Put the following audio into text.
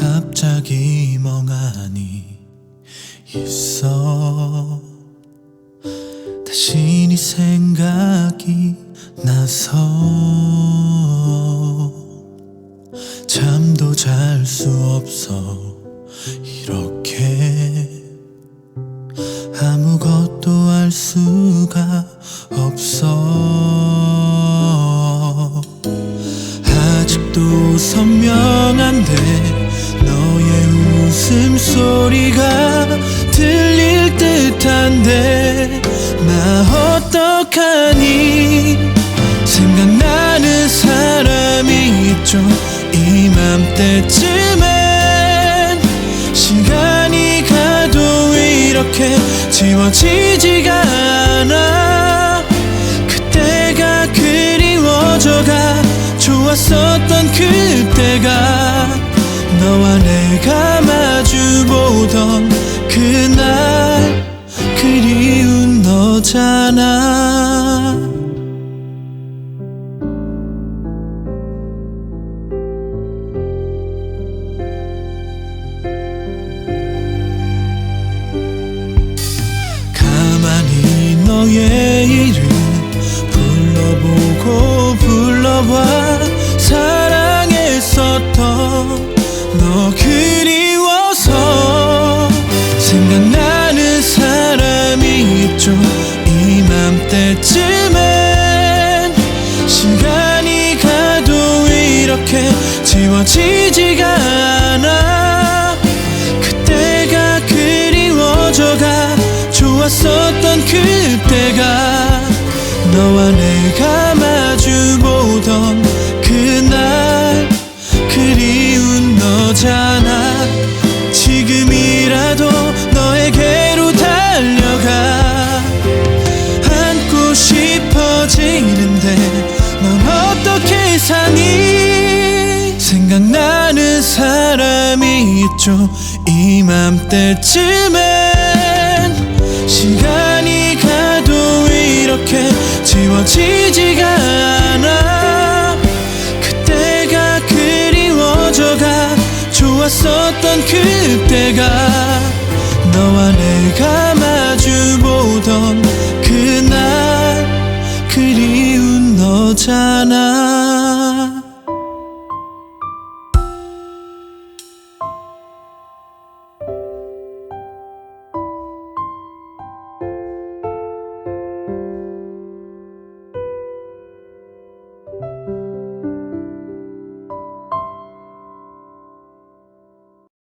다시 멍하니 있어. 다시 네 생각이 나서 잠도 잘 수 없어. 이렇게 아무것도 알 수가 없어. 아직도 선명 소리가 들릴 듯한데 나 어떡하니? 생각나는 사람이 있죠. 이맘때쯤엔 시간이 가도 이렇게 지워지지가 않아. 그때가 그리워져가 좋았었던 그때가 보던 그날 그리운 너잖아. 가만히 너의 이름 불러보고 불러봐 사랑했었던 이맘때쯤엔 시간이 가도 이렇게 지워지지가 않아. 그때가 그리워져가 좋았었던 그때가 너와 내가 있죠. 이맘때쯤엔 시간이 가도 이렇게 지워지지가 않아. 그때가 그리워져가 좋았었던 그때가 너와 내가 마주보